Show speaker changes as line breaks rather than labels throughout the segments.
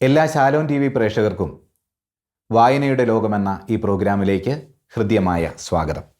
എല്ലാ Shalom T V പ്രേക്ഷകർക്കും വായനയുടെ ലോകമെന്ന ഈ പ്രോഗ്രാമിലേക്ക് ഹൃദ്യമായ സ്വാഗതം.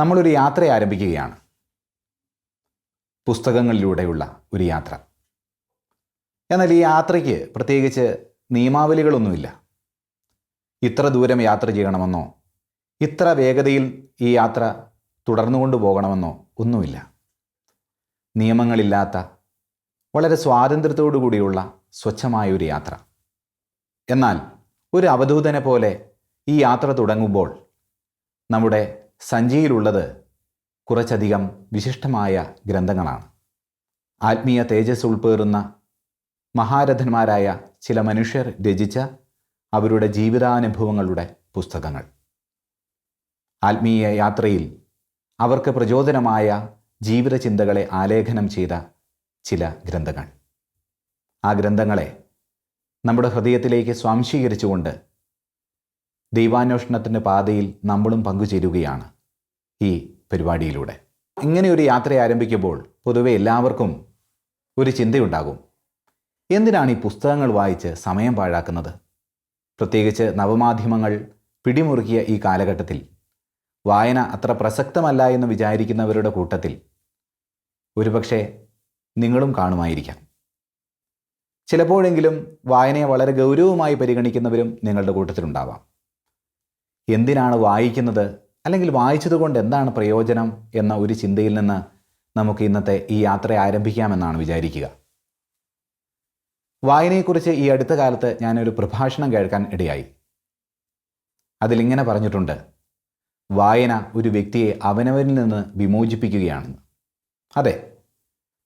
നമ്മളൊരു യാത്ര ആരംഭിക്കുകയാണ്. പുസ്തകങ്ങളിലൂടെയുള്ള ഒരു യാത്ര. എന്നാൽ ഈ യാത്രയ്ക്ക് പ്രത്യേകിച്ച് നിയമാവലികളൊന്നുമില്ല. ഇത്ര ദൂരം യാത്ര ചെയ്യണമെന്നോ ഇത്ര വേഗതയിൽ ഈ യാത്ര തുടർന്നുകൊണ്ട് പോകണമെന്നോ ഒന്നുമില്ല. നിയമങ്ങളില്ലാത്ത വളരെ സ്വാതന്ത്ര്യത്തോടു കൂടിയുള്ള സ്വച്ഛമായ ഒരു യാത്ര. എന്നാൽ ഒരു അവധൂതനെ പോലെ ഈ യാത്ര തുടങ്ങുമ്പോൾ നമ്മുടെ സഞ്ചിയിലുള്ളത് കുറച്ചധികം വിശിഷ്ടമായ ഗ്രന്ഥങ്ങളാണ്. ആത്മീയ തേജസ് ഉൾപ്പേറുന്ന മഹാരഥന്മാരായ ചില മനുഷ്യർ രചിച്ച അവരുടെ ജീവിതാനുഭവങ്ങളുടെ പുസ്തകങ്ങൾ. ആത്മീയ യാത്രയിൽ അവർക്ക് പ്രചോദനമായ ജീവിതചിന്തകളെ ആലേഖനം ചെയ്ത ചില ഗ്രന്ഥങ്ങൾ. ആ ഗ്രന്ഥങ്ങളെ നമ്മുടെ ഹൃദയത്തിലേക്ക് സ്വാംശീകരിച്ചുകൊണ്ട് ദൈവാന്വേഷണത്തിന്റെ പാതയിൽ നമ്മളും പങ്കുചേരുകയാണ് ഈ പരിപാടിയിലൂടെ. ഇങ്ങനെ ഒരു യാത്ര ആരംഭിക്കുമ്പോൾ പൊതുവെ എല്ലാവർക്കും ഒരു ചിന്തയുണ്ടാകും. എന്തിനാണ് ഈ പുസ്തകങ്ങൾ വായിച്ച് സമയം പാഴാക്കുന്നത്? പ്രത്യേകിച്ച് നവമാധ്യമങ്ങൾ പിടിമുറുക്കിയ ഈ കാലഘട്ടത്തിൽ വായന അത്ര പ്രസക്തമല്ല എന്ന് വിചാരിക്കുന്നവരുടെ കൂട്ടത്തിൽ ഒരുപക്ഷെ നിങ്ങളും കാണുമായിരിക്കാം. ചിലപ്പോഴെങ്കിലും വായനയെ വളരെ ഗൗരവമായി പരിഗണിക്കുന്നവരും നിങ്ങളുടെ കൂട്ടത്തിലുണ്ടാവാം. എന്തിനാണ് വായിക്കുന്നത്? അല്ലെങ്കിൽ വായിച്ചതുകൊണ്ട് എന്താണ് പ്രയോജനം എന്ന ഒരു ചിന്തയിൽ നിന്ന് നമുക്ക് ഇന്നത്തെ ഈ യാത്ര ആരംഭിക്കാമെന്നാണ് വിചാരിക്കുക. വായനയെക്കുറിച്ച് ഈ അടുത്ത കാലത്ത് ഞാനൊരു പ്രഭാഷണം കേൾക്കാൻ ഇടയായി. അതിലിങ്ങനെ പറഞ്ഞിട്ടുണ്ട്. വായന ഒരു വ്യക്തിയെ അവനവനിൽ നിന്ന് വിമോചിപ്പിക്കുകയാണെന്ന്. അതെ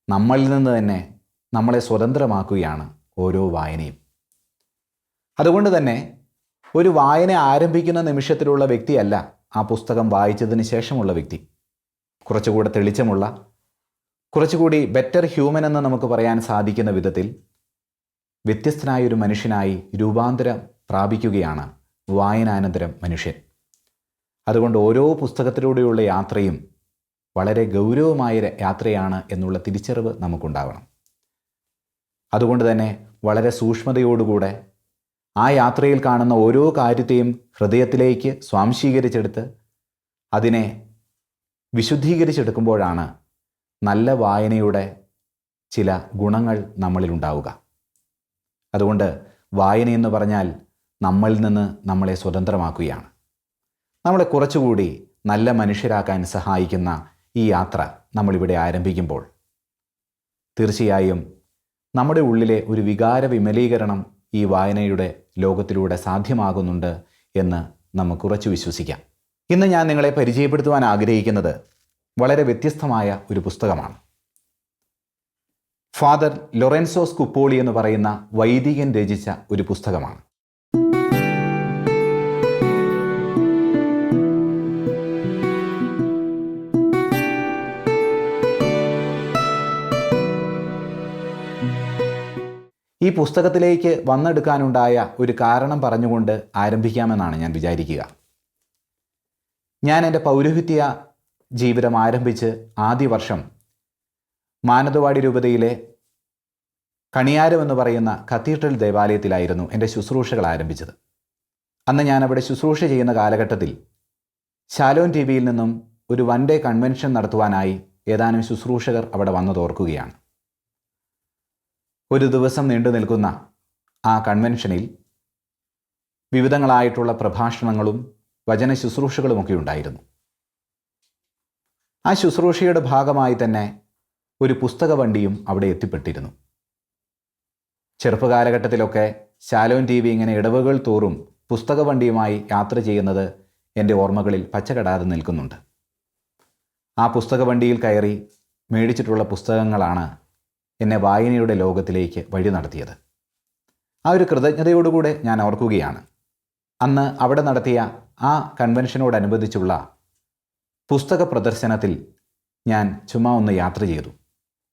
നമ്മളിൽ നിന്ന് തന്നെ നമ്മളെ സ്വതന്ത്രമാക്കുകയാണ് ഓരോ വായനയും. അതുകൊണ്ട് തന്നെ ഒരു വായന ആരംഭിക്കുന്ന നിമിഷത്തിലുള്ള വ്യക്തിയല്ല ആ പുസ്തകം വായിച്ചതിന് ശേഷമുള്ള വ്യക്തി. കുറച്ചുകൂടെ തെളിച്ചമുള്ള കുറച്ചുകൂടി ബെറ്റർ ഹ്യൂമൻ എന്ന് നമുക്ക് പറയാൻ സാധിക്കുന്ന വിധത്തിൽ വ്യത്യസ്തനായ ഒരു മനുഷ്യനായി രൂപാന്തരം പ്രാപിക്കുകയാണ് വായനാനന്തരം മനുഷ്യൻ. അതുകൊണ്ട് ഓരോ പുസ്തകത്തിലൂടെയുള്ള യാത്രയും വളരെ ഗൗരവമായ യാത്രയാണ് എന്നുള്ള തിരിച്ചറിവ് നമുക്കുണ്ടാവണം. അതുകൊണ്ട് തന്നെ വളരെ സൂക്ഷ്മതയോടുകൂടെ ആ യാത്രയിൽ കാണുന്ന ഓരോ കാര്യത്തെയും ഹൃദയത്തിലേക്ക് സ്വാംശീകരിച്ചെടുത്ത് അതിനെ വിശുദ്ധീകരിച്ചെടുക്കുമ്പോഴാണ് നല്ല വായനയുടെ ചില ഗുണങ്ങൾ നമ്മളിലുണ്ടാവുക അതുകൊണ്ട് വായന എന്ന് പറഞ്ഞാൽ നമ്മളിൽ നിന്ന് നമ്മളെ സ്വതന്ത്രമാക്കുകയാണ്. നമ്മളെ കുറച്ചുകൂടി നല്ല മനുഷ്യരാക്കാൻ സഹായിക്കുന്ന ഈ യാത്ര നമ്മളിവിടെ ആരംഭിക്കുമ്പോൾ തീർച്ചയായും നമ്മുടെ ഉള്ളിലെ ഒരു വികാര വിമലീകരണം ഈ വായനയുടെ ലോകത്തിലൂടെ സാധ്യമാകുന്നുണ്ട് എന്ന് നമുക്ക് വിശ്വസിക്കാം. ഇന്ന് ഞാൻ നിങ്ങളെ പരിചയപ്പെടുത്തുവാൻ ആഗ്രഹിക്കുന്നത് വളരെ വ്യത്യസ്തമായ ഒരു പുസ്തകമാണ്. ഫാദർ ലൊറൻസോസ് കുപ്പോളി എന്ന് പറയുന്ന വൈദികൻ രചിച്ച ഒരു പുസ്തകമാണ്. ഈ പുസ്തകത്തിലേക്ക് വന്നെടുക്കാനുണ്ടായ ഒരു കാരണം പറഞ്ഞുകൊണ്ട് ആരംഭിക്കാമെന്നാണ് ഞാൻ വിചാരിക്കുക. ഞാൻ എന്റെ പൗരോഹിത്യ ജീവിതം ആരംഭിച്ച് ആദ്യ വർഷം മാനന്തവാടി രൂപതയിലെ കണിയാരം എന്ന് പറയുന്ന കത്തീഡ്രൽ ദേവാലയത്തിലായിരുന്നു എന്റെ ശുശ്രൂഷകൾ ആരംഭിച്ചത്. അന്ന് ഞാൻ അവിടെ ശുശ്രൂഷ ചെയ്യുന്ന കാലഘട്ടത്തിൽ ശാലോൻ ടി വിയിൽ നിന്നും ഒരു വൺ ഡേ കൺവെൻഷൻ നടത്തുവാനായി ഏതാനും ശുശ്രൂഷകർ അവിടെ വന്നു തോർക്കുകയാണ് ഒരു ദിവസം നീണ്ടു നിൽക്കുന്ന ആ കൺവെൻഷനിൽ വിവിധങ്ങളായിട്ടുള്ള പ്രഭാഷണങ്ങളും വചന ശുശ്രൂഷകളുമൊക്കെ ഉണ്ടായിരുന്നു. ആ ശുശ്രൂഷയുടെ ഭാഗമായി തന്നെ ഒരു പുസ്തക വണ്ടിയും അവിടെ എത്തിപ്പെട്ടിരുന്നു. ചെറുപ്പകാലഘട്ടത്തിലൊക്കെ ശാലോൻ ടി വി ഇങ്ങനെ ഇടവുകൾ തോറും പുസ്തക വണ്ടിയുമായി യാത്ര ചെയ്യുന്നത് എന്റെ ഓർമ്മകളിൽ പച്ചകടാതെ നിൽക്കുന്നുണ്ട്. ആ പുസ്തക വണ്ടിയിൽ കയറി മേടിച്ചിട്ടുള്ള പുസ്തകങ്ങളാണ് എന്നെ വായനയുടെ ലോകത്തിലേക്ക് വഴി നടത്തിയത്. ആ ഒരു കൃതജ്ഞതയോടുകൂടെ ഞാൻ ഓർക്കുകയാണ്. അന്ന് അവിടെ നടത്തിയ ആ കൺവെൻഷനോടനുബന്ധിച്ചുള്ള പുസ്തക പ്രദർശനത്തിൽ ഞാൻ ചുമ്മാ ഒന്ന് യാത്ര ചെയ്തു.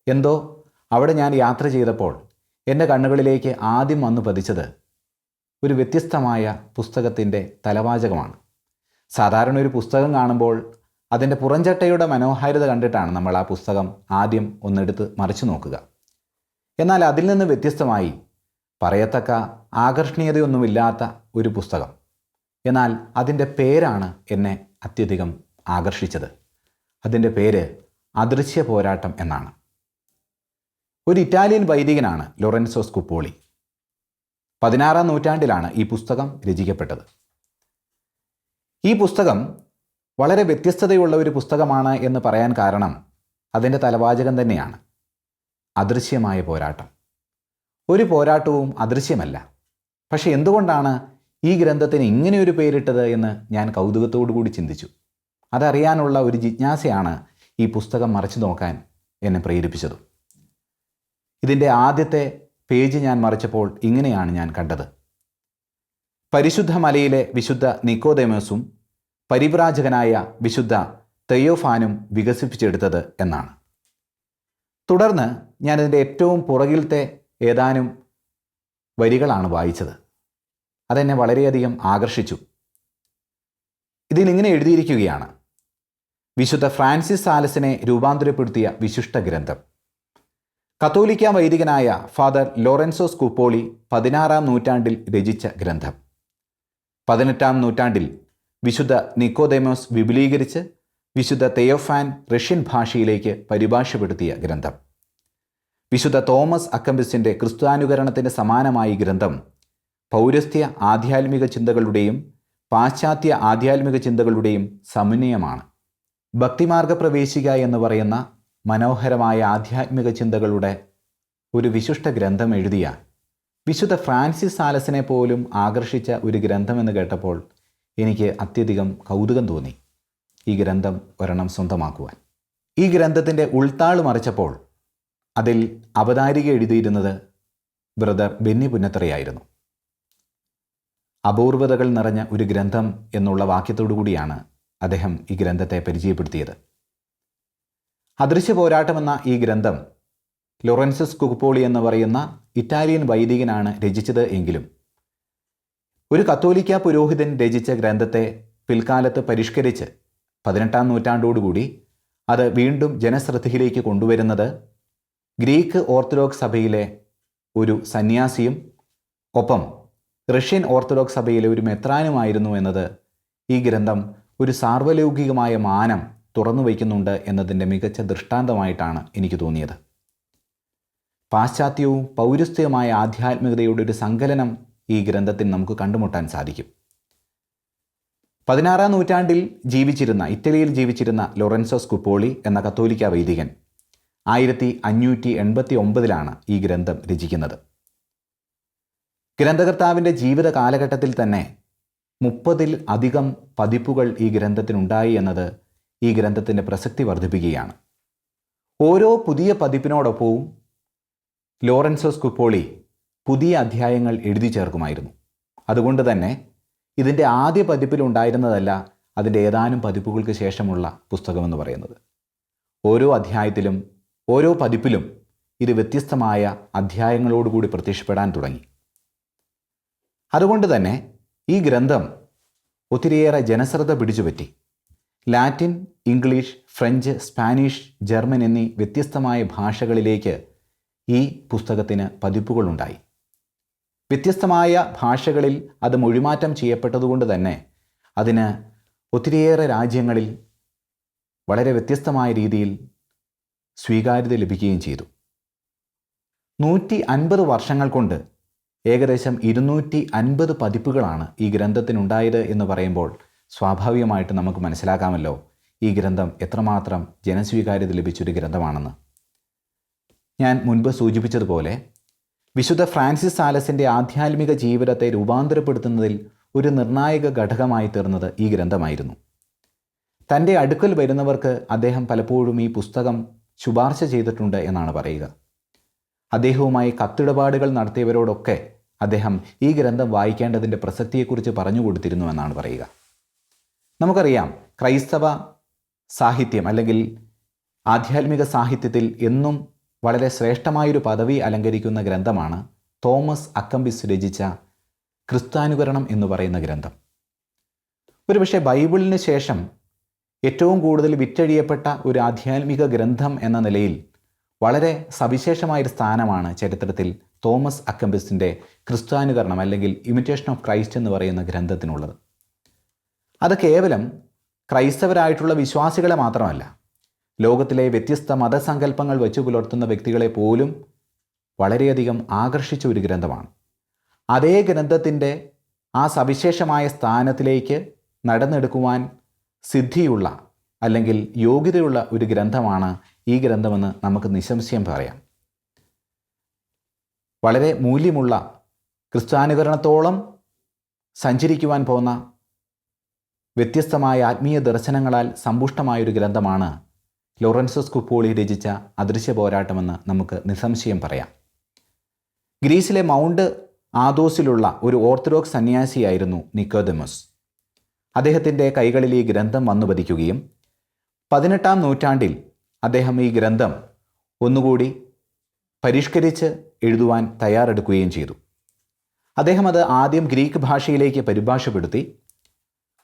എന്തോ? അവിടെ ഞാൻ യാത്ര ചെയ്തപ്പോൾ എന്റെ കണ്ണുകളിലേക്ക് ആദ്യം വന്നു പതിച്ചത് ഒരു വ്യത്യസ്തമായ പുസ്തകത്തിന്റെ തലവാചകമാണ്. സാധാരണ ഒരു പുസ്തകം കാണുമ്പോൾ അതിന്റെ പുറംചട്ടയുടെ മനോഹാരിത കണ്ടിട്ടാണ് നമ്മൾ ആ പുസ്തകം ആദ്യം ഒന്നെടുത്ത് മറിച്ചു നോക്കുക. എന്നാൽ അതിൽ നിന്ന് വ്യത്യസ്തമായി പറയത്തക്ക ആകർഷണീയതയൊന്നുമില്ലാത്ത ഒരു പുസ്തകം. എന്നാൽ അതിന്റെ പേരാണ് എന്നെ അത്യധികം ആകർഷിച്ചത്. അതിന്റെ പേര് അദൃശ്യ പോരാട്ടം എന്നാണ്. ഒരു ഇറ്റാലിയൻ വൈദികനാണ് ലൊറൻസോ സ്കുപ്പോളി. പതിനാറാം നൂറ്റാണ്ടിലാണ് ഈ പുസ്തകം രചിക്കപ്പെട്ടത്. ഈ പുസ്തകം വളരെ വ്യത്യസ്തതയുള്ള ഒരു പുസ്തകമാണ് എന്ന് പറയാൻ കാരണം അതിന്റെ തലവാചകം തന്നെയാണ്. അദൃശ്യമായ പോരാട്ടം. ഒരു പോരാട്ടവും അദൃശ്യമല്ല. പക്ഷെ എന്തുകൊണ്ടാണ് ഈ ഗ്രന്ഥത്തിന് ഇങ്ങനെയൊരു പേരിട്ടത് എന്ന് ഞാൻ കൗതുകത്തോടു കൂടി ചിന്തിച്ചു. അതറിയാനുള്ള ഒരു ജിജ്ഞാസയാണ് ഈ പുസ്തകം മറിച്ചു നോക്കാൻ എന്നെ പ്രേരിപ്പിച്ചത്. ഇതിന്റെ ആദ്യത്തെ പേജ് ഞാൻ മറിച്ചപ്പോൾ ഇങ്ങനെയാണ് ഞാൻ കണ്ടത്. പരിശുദ്ധ മലയിലെ വിശുദ്ധ നിക്കോദേമസും പരിവ്രാജകനായ വിശുദ്ധ തെയോഫാനും വികസിപ്പിച്ചെടുത്തത് എന്നാണ്. തുടർന്ന് ഞാനതിന്റെ ഏറ്റവും പുറകിലത്തെ ഏതാനും വരികളാണ് വായിച്ചത്. അതെന്നെ വളരെയധികം ആകർഷിച്ചു. ഇതിലിങ്ങനെ എഴുതിയിരിക്കുകയാണ്. വിശുദ്ധ ഫ്രാൻസിസ് സാലസിനെ രൂപാന്തരപ്പെടുത്തിയ വിശിഷ്ട ഗ്രന്ഥം. കത്തോലിക്ക വൈദികനായ ഫാദർ ലോറൻസോ സ്കൂപ്പോളി പതിനാറാം നൂറ്റാണ്ടിൽ രചിച്ച ഗ്രന്ഥം. പതിനെട്ടാം നൂറ്റാണ്ടിൽ വിശുദ്ധ നിക്കോദേമോസ് വിപുലീകരിച്ച് വിശുദ്ധ തെയോഫാൻ റഷ്യൻ ഭാഷയിലേക്ക് പരിഭാഷപ്പെടുത്തിയ ഗ്രന്ഥം. വിശുദ്ധ തോമസ് അക്കമ്പിസിന്റെ ക്രിസ്ത്യാനുകരണത്തിന് സമാനമായി ഗ്രന്ഥം പൗരസ്ത്യ ആധ്യാത്മിക ചിന്തകളുടെയും പാശ്ചാത്യ ആധ്യാത്മിക ചിന്തകളുടെയും സമന്വയമാണ്. ഭക്തിമാർഗ പ്രവേശിക എന്ന് പറയുന്ന മനോഹരമായ ആധ്യാത്മിക ചിന്തകളുടെ ഒരു വിശിഷ്ട ഗ്രന്ഥം എഴുതിയ വിശുദ്ധ ഫ്രാൻസിസ് സാലസിനെ പോലും ആകർഷിച്ച ഒരു ഗ്രന്ഥമെന്ന് കേട്ടപ്പോൾ എനിക്ക് അത്യധികം കൗതുകം തോന്നി. ഈ ഗ്രന്ഥം ഒരെണ്ണം സ്വന്തമാക്കുവാൻ. ഈ ഗ്രന്ഥത്തിന്റെ ഉൾത്താൾ മറിച്ചപ്പോൾ അതിൽ അവതാരിക എഴുതിയിരുന്നത് ബ്രദർ ബെന്നി പുന്നത്തറയായിരുന്നു. അപൂർവതകൾ നിറഞ്ഞ ഒരു ഗ്രന്ഥം എന്നുള്ള വാക്യത്തോടു കൂടിയാണ് അദ്ദേഹം ഈ ഗ്രന്ഥത്തെ പരിചയപ്പെടുത്തിയത്. അദൃശ്യ പോരാട്ടം എന്ന ഈ ഗ്രന്ഥം ലൊറൻസസ് കുക്കുപോളി എന്ന് പറയുന്ന ഇറ്റാലിയൻ വൈദികനാണ് രചിച്ചത് എങ്കിലും ഒരു കത്തോലിക്ക പുരോഹിതൻ രചിച്ച ഗ്രന്ഥത്തെ പിൽക്കാലത്ത് പരിഷ്കരിച്ച് പതിനെട്ടാം നൂറ്റാണ്ടോടുകൂടി അത് വീണ്ടും ജനശ്രദ്ധയിലേക്ക് കൊണ്ടുവരുന്നത് ഗ്രീക്ക് ഓർത്തഡോക്സ് സഭയിലെ ഒരു സന്യാസിയും ഒപ്പം റഷ്യൻ ഓർത്തഡോക്സ് സഭയിലെ ഒരു മെത്രാനുമായിരുന്നു എന്നത് ഈ ഗ്രന്ഥം ഒരു സാർവലൗകികമായ മാനം തുറന്നു വയ്ക്കുന്നുണ്ട് എന്നതിന്റെ മികച്ച ദൃഷ്ടാന്തമായിട്ടാണ് എനിക്ക് തോന്നിയത്. പാശ്ചാത്യവും പൗരസ്ത്യവുമായ ആധ്യാത്മികതയുടെ ഒരു സങ്കലനം ഈ ഗ്രന്ഥത്തിൽ നമുക്ക് കണ്ടുമുട്ടാൻ സാധിക്കും. പതിനാറാം നൂറ്റാണ്ടിൽ ജീവിച്ചിരുന്ന ഇറ്റലിയിൽ ജീവിച്ചിരുന്ന ലൊറൻസോസ് കുപ്പോളി എന്ന കത്തോലിക്ക വൈദികൻ ആയിരത്തി അഞ്ഞൂറ്റി എൺപത്തി ഒമ്പതിലാണ് ഈ ഗ്രന്ഥം രചിക്കുന്നത്. ഗ്രന്ഥകർത്താവിന്റെ ജീവിത കാലഘട്ടത്തിൽ തന്നെ മുപ്പതിൽ അധികം പതിപ്പുകൾ ഈ ഗ്രന്ഥത്തിനുണ്ടായി എന്നത് ഈ ഗ്രന്ഥത്തിന്റെ പ്രസക്തി വർദ്ധിപ്പിക്കുകയാണ്. ഓരോ പുതിയ പതിപ്പിനോടൊപ്പവും ലോറൻസോസ് കുപ്പോളി പുതിയ അധ്യായങ്ങൾ എഴുതി ചേർക്കുമായിരുന്നു. അതുകൊണ്ട് തന്നെ ഇതിന്റെ ആദ്യ പതിപ്പിലുണ്ടായിരുന്നതല്ല അതിന്റെ ഏതാനും പതിപ്പുകൾക്ക് ശേഷമുള്ള പുസ്തകമെന്ന് പറയുന്നത്. ഓരോ അധ്യായത്തിലും ഓരോ പതിപ്പിലും ഇത് വ്യത്യസ്തമായ അധ്യായങ്ങളോടുകൂടി പ്രത്യക്ഷപ്പെടാൻ തുടങ്ങി. അതുകൊണ്ട് തന്നെ ഈ ഗ്രന്ഥം ഒത്തിരിയേറെ ജനശ്രദ്ധ പിടിച്ചുപറ്റി. Latin English French Spanish German എന്നീ വ്യത്യസ്തമായ ഭാഷകളിലേക്ക് ഈ പുസ്തകത്തിന് പതിപ്പുകളുണ്ടായി. വ്യത്യസ്തമായ ഭാഷകളിൽ അത് മൊഴിമാറ്റം ചെയ്യപ്പെട്ടതുകൊണ്ട് തന്നെ അതിന് ഒത്തിരിയേറെ രാജ്യങ്ങളിൽ വളരെ വ്യത്യസ്തമായ രീതിയിൽ സ്വീകാര്യത ലഭിക്കുകയും ചെയ്തു. നൂറ്റി അൻപത് വർഷങ്ങൾ കൊണ്ട് ഏകദേശം ഇരുന്നൂറ്റി അൻപത് പതിപ്പുകളാണ് ഈ ഗ്രന്ഥത്തിനുണ്ടായത് എന്ന് പറയുമ്പോൾ സ്വാഭാവികമായിട്ട് നമുക്ക് മനസ്സിലാക്കാമല്ലോ ഈ ഗ്രന്ഥം എത്രമാത്രം ജനസ്വീകാര്യത ലഭിച്ചൊരു ഗ്രന്ഥമാണെന്ന്. ഞാൻ മുൻപ് സൂചിപ്പിച്ചതുപോലെ വിശുദ്ധ ഫ്രാൻസിസ് സാലസിന്റെ ആധ്യാത്മിക ജീവിതത്തെ രൂപാന്തരപ്പെടുത്തുന്നതിൽ ഒരു നിർണായക ഘടകമായി തീർന്നത് ഈ ഗ്രന്ഥമായിരുന്നു. തന്റെ അടുക്കൽ വരുന്നവർക്ക് അദ്ദേഹം പലപ്പോഴും ഈ പുസ്തകം ശുപാർശ ചെയ്തിട്ടുണ്ട് എന്നാണ് പറയുക. അദ്ദേഹവുമായി കത്തിടപാടുകൾ നടത്തിയവരോടൊക്കെ അദ്ദേഹം ഈ ഗ്രന്ഥം വായിക്കേണ്ടതിന്റെ പ്രസക്തിയെക്കുറിച്ച് പറഞ്ഞു കൊടുത്തിരുന്നു എന്നാണ് പറയുക. നമുക്കറിയാം ക്രൈസ്തവ സാഹിത്യം അല്ലെങ്കിൽ ആധ്യാത്മിക സാഹിത്യത്തിൽ എന്നും വളരെ ശ്രേഷ്ഠമായൊരു പദവി അലങ്കരിക്കുന്ന ഗ്രന്ഥമാണ് തോമസ് അക്കംബിസ് രചിച്ച ക്രിസ്താനുകരണം എന്ന് പറയുന്ന ഗ്രന്ഥം. ഒരുപക്ഷെ ബൈബിളിന് ശേഷം ഏറ്റവും കൂടുതൽ വിറ്റഴിയപ്പെട്ട ഒരു ആധ്യാത്മിക ഗ്രന്ഥം എന്ന നിലയിൽ വളരെ സവിശേഷമായൊരു സ്ഥാനമാണ് ചരിത്രത്തിൽ തോമസ് അക്കംബിസിന്റെ ക്രിസ്ത്യാനുകരണം അല്ലെങ്കിൽ ഇമിറ്റേഷൻ ഓഫ് ക്രൈസ്റ്റ് എന്ന് പറയുന്ന ഗ്രന്ഥത്തിനുള്ളത്. അത് കേവലം ക്രൈസ്തവരായിട്ടുള്ള വിശ്വാസികളെ മാത്രമല്ല ലോകത്തിലെ വ്യത്യസ്ത മതസങ്കല്പങ്ങൾ വെച്ചു പുലർത്തുന്ന വ്യക്തികളെ പോലും വളരെയധികം ആകർഷിച്ച ഒരു ഗ്രന്ഥമാണ്. അതേ ഗ്രന്ഥത്തിന്റെ ആ സവിശേഷമായ സ്ഥാനത്തിലേക്ക് നടന്നെടുക്കുവാൻ സിദ്ധിയുള്ള അല്ലെങ്കിൽ യോഗ്യതയുള്ള ഒരു ഗ്രന്ഥമാണ് ഈ ഗ്രന്ഥമെന്ന് നമുക്ക് നിശംശയം പറയാം. വളരെ മൂല്യമുള്ള ക്രിസ്ത്യാനുകരണത്തോളം സഞ്ചരിക്കുവാൻ പോകുന്ന വ്യത്യസ്തമായ ആത്മീയ ദർശനങ്ങളാൽ സമ്പുഷ്ടമായൊരു ഗ്രന്ഥമാണ് ലോറൻസസ് കുപ്പോളി രചിച്ച അദൃശ്യ പോരാട്ടമെന്ന് നമുക്ക് നിസ്സംശയം പറയാം. ഗ്രീസിലെ മൗണ്ട് ആദോസിലുള്ള ഒരു ഓർത്തഡോക്സ് സന്യാസിയായിരുന്നു നിക്കോദമസ്. അദ്ദേഹത്തിന്റെ കൈകളിൽ ഈ ഗ്രന്ഥം വന്നു പതിക്കുകയും പതിനെട്ടാം നൂറ്റാണ്ടിൽ അദ്ദേഹം ഈ ഗ്രന്ഥം ഒന്നുകൂടി പരിഷ്കരിച്ച് എഴുതുവാൻ തയ്യാറെടുക്കുകയും ചെയ്തു. അദ്ദേഹം അത് ആദ്യം ഗ്രീക്ക് ഭാഷയിലേക്ക് പരിഭാഷപ്പെടുത്തി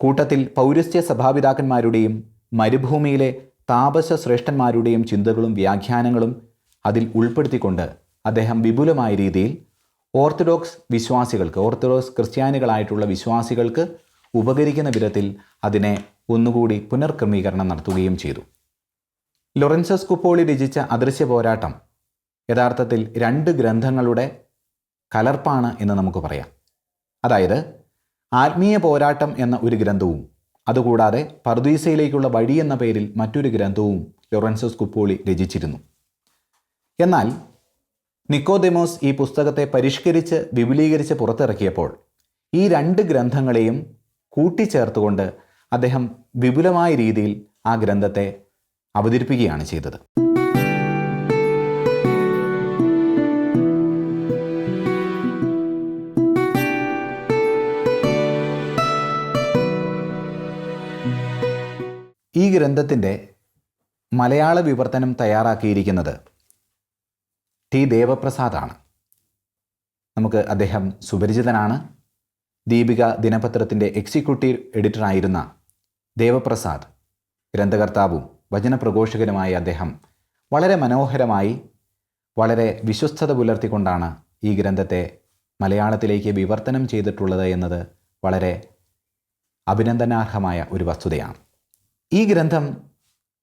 കൂട്ടത്തിൽ പൗരസ്ത്യ സഭാപിതാക്കന്മാരുടെയും മരുഭൂമിയിലെ താപസ ശ്രേഷ്ഠന്മാരുടെയും ചിന്തകളും വ്യാഖ്യാനങ്ങളും അതിൽ ഉൾപ്പെടുത്തിക്കൊണ്ട് അദ്ദേഹം വിപുലമായ രീതിയിൽ ഓർത്തഡോക്സ് വിശ്വാസികൾക്ക് ഓർത്തഡോക്സ് ക്രിസ്ത്യാനികളായിട്ടുള്ള വിശ്വാസികൾക്ക് ഉപകരിക്കുന്ന വിധത്തിൽ അതിനെ ഒന്നുകൂടി പുനർക്രമീകരണം നടത്തുകയും ചെയ്തു. ലൊറൻസസ് കുപ്പോളി രചിച്ച അദൃശ്യ പോരാട്ടം യഥാർത്ഥത്തിൽ രണ്ട് ഗ്രന്ഥങ്ങളുടെ കലർപ്പാണ് എന്ന് നമുക്ക് പറയാം. അതായത് ആത്മീയ പോരാട്ടം എന്ന ഒരു ഗ്രന്ഥവും അതുകൂടാതെ പർദീസയിലേക്കുള്ള വഴി എന്ന പേരിൽ മറ്റൊരു ഗ്രന്ഥവും ലൊറൻസസ് കുപ്പോളി രചിച്ചിരുന്നു. എന്നാൽ നിക്കോദെമോസ് ഈ പുസ്തകത്തെ പരിഷ്കരിച്ച് വിപുലീകരിച്ച് പുറത്തിറക്കിയപ്പോൾ ഈ രണ്ട് ഗ്രന്ഥങ്ങളെയും കൂട്ടിച്ചേർത്തുകൊണ്ട് അദ്ദേഹം വിപുലമായ രീതിയിൽ ആ ഗ്രന്ഥത്തെ അവതരിപ്പിക്കുകയാണ് ചെയ്തത്. ഈ ഗ്രന്ഥത്തിന്റെ മലയാള വിവർത്തനം തയ്യാറാക്കിയിരിക്കുന്നത് ടി. ദേവപ്രസാദാണ്. നമുക്ക് അദ്ദേഹം സുപരിചിതനാണ്. ദീപിക ദിനപത്രത്തിന്റെ എക്സിക്യൂട്ടീവ് എഡിറ്ററായിരുന്ന ദേവപ്രസാദ് ഗ്രന്ഥകർത്താവും വചനപ്രഘോഷകനുമായ അദ്ദേഹം വളരെ മനോഹരമായി വളരെ വിശ്വസ്തത പുലർത്തിക്കൊണ്ടാണ് ഈ ഗ്രന്ഥത്തെ മലയാളത്തിലേക്ക് വിവർത്തനം ചെയ്തിട്ടുള്ളത് എന്നത് വളരെ അഭിനന്ദനാർഹമായ ഒരു വസ്തുതയാണ്. ഈ ഗ്രന്ഥം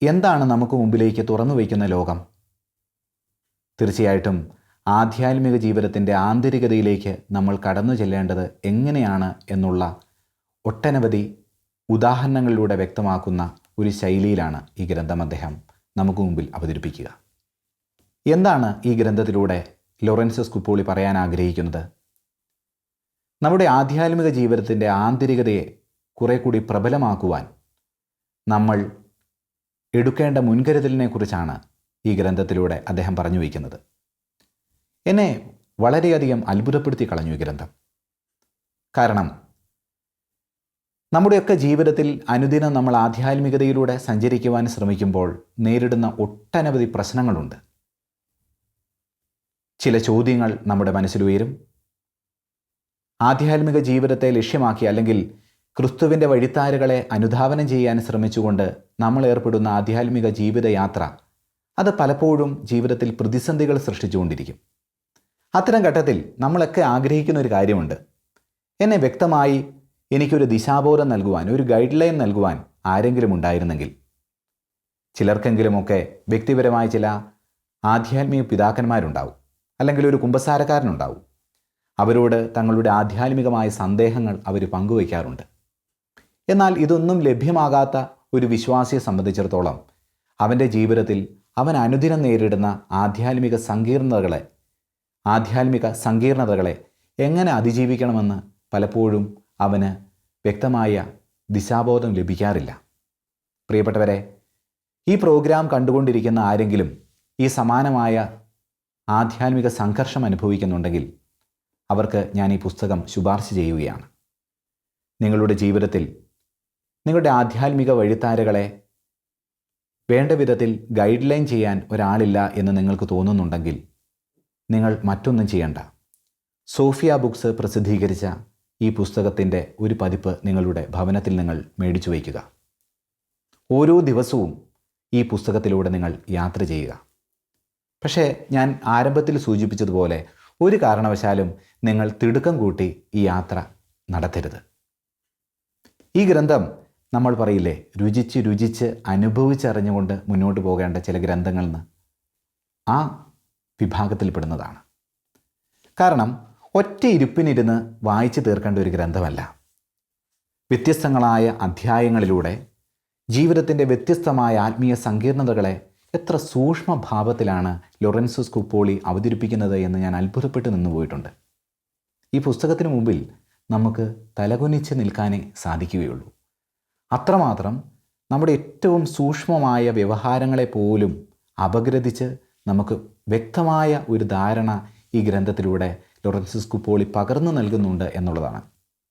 എന്താണ് നമുക്ക് മുമ്പിലേക്ക് തുറന്നു വയ്ക്കുന്ന ലോകം? തീർച്ചയായിട്ടും ആധ്യാത്മിക ജീവിതത്തിന്റെ ആന്തരികതയിലേക്ക് നമ്മൾ കടന്നു ചെല്ലേണ്ടത് എങ്ങനെയാണ് എന്നുള്ള ഒട്ടനവധി ഉദാഹരണങ്ങളിലൂടെ വ്യക്തമാക്കുന്ന ഒരു ശൈലിയിലാണ് ഈ ഗ്രന്ഥം അദ്ദേഹം നമുക്ക് മുമ്പിൽ അവതരിപ്പിക്കുക. എന്താണ് ഈ ഗ്രന്ഥത്തിലൂടെ ലോറൻസസ് കുപ്പോളി പറയാൻ ആഗ്രഹിക്കുന്നത്? നമ്മുടെ ആധ്യാത്മിക ജീവിതത്തിന്റെ ആന്തരികതയെ കുറെ കൂടി പ്രബലമാക്കുവാൻ നമ്മൾ എടുക്കേണ്ട മുൻകരുതലിനെ കുറിച്ചാണ് ഈ ഗ്രന്ഥത്തിലൂടെ അദ്ദേഹം പറഞ്ഞു വയ്ക്കുന്നത്. എന്നെ വളരെയധികം അത്ഭുതപ്പെടുത്തി കളഞ്ഞു ഗ്രന്ഥം. കാരണം നമ്മുടെയൊക്കെ ജീവിതത്തിൽ അനുദിനം നമ്മൾ ആധ്യാത്മികതയിലൂടെ സഞ്ചരിക്കുവാൻ ശ്രമിക്കുമ്പോൾ നേരിടുന്ന ഒട്ടനവധി പ്രശ്നങ്ങളുണ്ട്. ചില ചോദ്യങ്ങൾ നമ്മുടെ മനസ്സിലുയരും ആധ്യാത്മിക ജീവിതത്തെ ലക്ഷ്യമാക്കി അല്ലെങ്കിൽ ക്രിസ്തുവിന്റെ വഴിത്താരുകളെ അനുധാവനം ചെയ്യാൻ ശ്രമിച്ചുകൊണ്ട് നമ്മൾ ഏർപ്പെടുന്ന ആധ്യാത്മിക ജീവിതയാത്ര അത് പലപ്പോഴും ജീവിതത്തിൽ പ്രതിസന്ധികൾ സൃഷ്ടിച്ചുകൊണ്ടിരിക്കും. അത്തരം ഘട്ടത്തിൽ നമ്മളൊക്കെ ആഗ്രഹിക്കുന്ന ഒരു കാര്യമുണ്ട്. എന്നെ വ്യക്തമായി എനിക്കൊരു ദിശാബോധം നൽകുവാൻ ഒരു ഗൈഡ് ലൈൻ നൽകുവാൻ ആരെങ്കിലും ഉണ്ടായിരുന്നെങ്കിൽ. ചിലർക്കെങ്കിലുമൊക്കെ വ്യക്തിപരമായ ചില ആധ്യാത്മിക പിതാക്കന്മാരുണ്ടാവും. അല്ലെങ്കിൽ ഒരു കുമ്പസാരക്കാരനുണ്ടാവും. അവരോട് തങ്ങളുടെ ആധ്യാത്മികമായ സന്ദേഹങ്ങൾ അവർ പങ്കുവയ്ക്കാറുണ്ട്. എന്നാൽ ഇതൊന്നും ലഭ്യമാകാത്ത ഒരു വിശ്വാസിയെ സംബന്ധിച്ചിടത്തോളം അവന്റെ ജീവിതത്തിൽ അവൻ അനുദിനം നേരിടുന്ന ആധ്യാത്മിക സങ്കീർണതകളെ ആധ്യാത്മിക സങ്കീർണതകളെ എങ്ങനെ അതിജീവിക്കണമെന്ന് പലപ്പോഴും അവന് വ്യക്തമായ ദിശാബോധം ലഭിക്കാറില്ല. പ്രിയപ്പെട്ടവരെ ഈ പ്രോഗ്രാം കണ്ടുകൊണ്ടിരിക്കുന്ന ആരെങ്കിലും ഈ സമാനമായ ആധ്യാത്മിക സംഘർഷം അനുഭവിക്കുന്നുണ്ടെങ്കിൽ അവർക്ക് ഞാൻ ഈ പുസ്തകം ശുപാർശ ചെയ്യുകയാണ്. നിങ്ങളുടെ ജീവിതത്തിൽ നിങ്ങളുടെ ആധ്യാത്മിക വഴിത്താരകളെ വേണ്ട വിധത്തിൽ ഗൈഡ് ലൈൻ ചെയ്യാൻ ഒരാളില്ല എന്ന് നിങ്ങൾക്ക് തോന്നുന്നുണ്ടെങ്കിൽ നിങ്ങൾ മറ്റൊന്നും ചെയ്യണ്ട. സോഫിയ ബുക്സ് പ്രസിദ്ധീകരിച്ച ഈ പുസ്തകത്തിന്റെ ഒരു പതിപ്പ് നിങ്ങളുടെ ഭവനത്തിൽ നിങ്ങൾ മേടിച്ചു വയ്ക്കുക. ഓരോ ദിവസവും ഈ പുസ്തകത്തിലൂടെ നിങ്ങൾ യാത്ര ചെയ്യുക. പക്ഷേ ഞാൻ ആരംഭത്തിൽ സൂചിപ്പിച്ചതുപോലെ ഒരു കാരണവശാലും നിങ്ങൾ തിടുക്കം കൂട്ടി ഈ യാത്ര നടത്തരുത്. ഈ ഗ്രന്ഥം നമ്മൾ പറയില്ലേ രുചിച്ച് രുചിച്ച് അനുഭവിച്ചറിഞ്ഞുകൊണ്ട് മുന്നോട്ട് പോകേണ്ട ചില ഗ്രന്ഥങ്ങളിൽ ആ വിഭാഗത്തിൽപ്പെടുന്നതാണ്. കാരണം ഒറ്റ ഇരുപ്പിനിരുന്ന് വായിച്ചു തീർക്കേണ്ട ഒരു ഗ്രന്ഥമല്ല. വ്യത്യസ്തങ്ങളായ അധ്യായങ്ങളിലൂടെ ജീവിതത്തിന്റെ വ്യത്യസ്തമായ ആത്മീയ സങ്കീർണതകളെ എത്ര സൂക്ഷ്മഭാവത്തിലാണ് ലൊറൻസസ് കുപ്പോളി അവതരിപ്പിക്കുന്നത് എന്ന് ഞാൻ അത്ഭുതപ്പെട്ട് നിന്നു പോയിട്ടുണ്ട്. ഈ പുസ്തകത്തിന് മുമ്പിൽ നമുക്ക് തലകുനിച്ച് നിൽക്കാനേ സാധിക്കുകയുള്ളൂ. അത്രമാത്രം നമ്മുടെ ഏറ്റവും സൂക്ഷ്മമായ വ്യവഹാരങ്ങളെ പോലും അപഗ്രഥിച്ച് നമുക്ക് വ്യക്തമായ ഒരു ധാരണ ഈ ഗ്രന്ഥത്തിലൂടെ ലോറൻസിസ് കുപ്പോളി പകർന്നു നൽകുന്നുണ്ട് എന്നുള്ളതാണ്.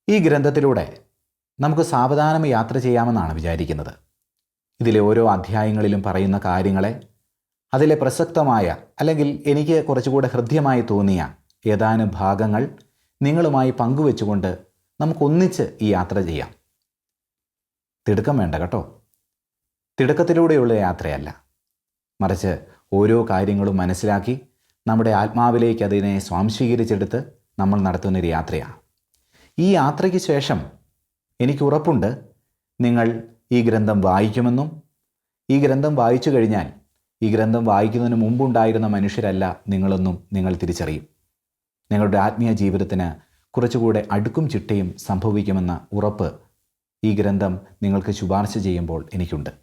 ഈ ഗ്രന്ഥത്തിലൂടെ നമുക്ക് സാവധാനം യാത്ര ചെയ്യാമെന്നാണ് വിചാരിക്കുന്നത്. ഇതിലെ ഓരോ അധ്യായങ്ങളിലും പറയുന്ന കാര്യങ്ങളെ അതിലെ പ്രസക്തമായ അല്ലെങ്കിൽ എനിക്ക് കുറച്ചുകൂടെ ഹൃദ്യമായി തോന്നിയ ഏതാനും ഭാഗങ്ങൾ നിങ്ങളുമായി പങ്കുവെച്ചുകൊണ്ട് നമുക്കൊന്നിച്ച് ഈ യാത്ര ചെയ്യാം. തിടുക്കം വേണ്ട കേട്ടോ. തിടുക്കത്തിലൂടെയുള്ള യാത്രയല്ല. മറിച്ച് ഓരോ കാര്യങ്ങളും മനസ്സിലാക്കി നമ്മുടെ ആത്മാവിലേക്ക് അതിനെ സ്വാംശീകരിച്ചെടുത്ത് നമ്മൾ നടത്തുന്നൊരു യാത്രയാണ്. ഈ യാത്രയ്ക്ക് ശേഷം എനിക്ക് ഉറപ്പുണ്ട് നിങ്ങൾ ഈ ഗ്രന്ഥം വായിക്കുമെന്നും ഈ ഗ്രന്ഥം വായിച്ചു കഴിഞ്ഞാൽ ഈ ഗ്രന്ഥം വായിക്കുന്നതിന് മുമ്പുണ്ടായിരുന്ന മനുഷ്യരല്ല നിങ്ങളെന്നും നിങ്ങൾ തിരിച്ചറിയും. നിങ്ങളുടെ ആത്മീയ ജീവിതത്തിന് കുറച്ചുകൂടെ അടുക്കും ചിട്ടയും സംഭവിക്കുമെന്ന ഉറപ്പ് ഈ ഗ്രന്ഥം നിങ്ങൾക്ക് ശുപാർശ ചെയ്യുമ്പോൾ എനിക്കുണ്ട്.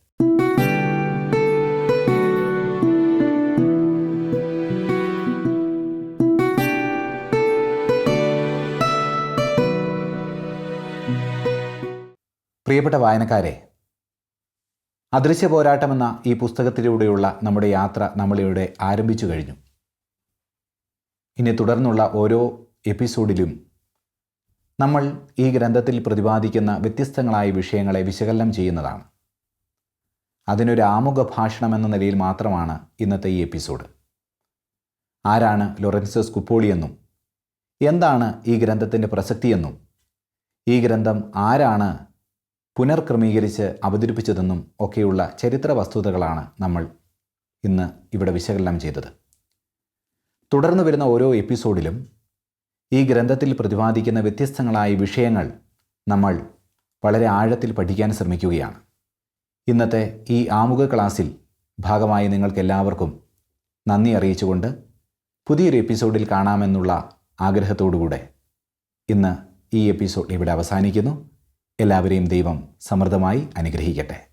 പ്രിയപ്പെട്ട വായനക്കാരെ അദൃശ്യ പോരാട്ടമെന്ന ഈ പുസ്തകത്തിലൂടെയുള്ള നമ്മുടെ യാത്ര നമ്മളിവിടെ ആരംഭിച്ചു കഴിഞ്ഞു. ഇനി തുടർന്നുള്ള ഓരോ എപ്പിസോഡിലും നമ്മൾ ഈ ഗ്രന്ഥത്തിൽ പ്രതിപാദിക്കുന്ന വ്യത്യസ്തങ്ങളായ വിഷയങ്ങളെ വിശകലനം ചെയ്യുന്നതാണ്. അതിനൊരു ആമുഖ ഭാഷണം എന്ന നിലയിൽ മാത്രമാണ് ഇന്നത്തെ ഈ എപ്പിസോഡ്. ആരാണ് ലൊറൻസസ് കുപ്പോളിയെന്നും എന്താണ് ഈ ഗ്രന്ഥത്തിന്റെ പ്രസക്തിയെന്നും ഈ ഗ്രന്ഥം ആരാണ് പുനർക്രമീകരിച്ച് അവതരിപ്പിച്ചതെന്നും ഒക്കെയുള്ള ചരിത്ര വസ്തുതകളാണ് നമ്മൾ ഇന്ന് ഇവിടെ വിശകലനം ചെയ്തത്. തുടർന്ന് വരുന്ന ഓരോ എപ്പിസോഡിലും ഈ ഗ്രന്ഥത്തിൽ പ്രതിപാദിക്കുന്ന വ്യത്യസ്തങ്ങളായ വിഷയങ്ങൾ നമ്മൾ വളരെ ആഴത്തിൽ പഠിക്കാൻ ശ്രമിക്കുകയാണ്. ഇന്നത്തെ ഈ ആമുഖ ക്ലാസ്സിൽ ഭാഗമായി നിങ്ങൾക്കെല്ലാവർക്കും നന്ദി അറിയിച്ചുകൊണ്ട് പുതിയൊരു എപ്പിസോഡിൽ കാണാമെന്നുള്ള ആഗ്രഹത്തോടുകൂടെ ഇന്ന് ഈ എപ്പിസോഡ് ഇവിടെ അവസാനിക്കുന്നു. എല്ലാവരെയും ദൈവം സമൃദ്ധമായി അനുഗ്രഹിക്കട്ടെ.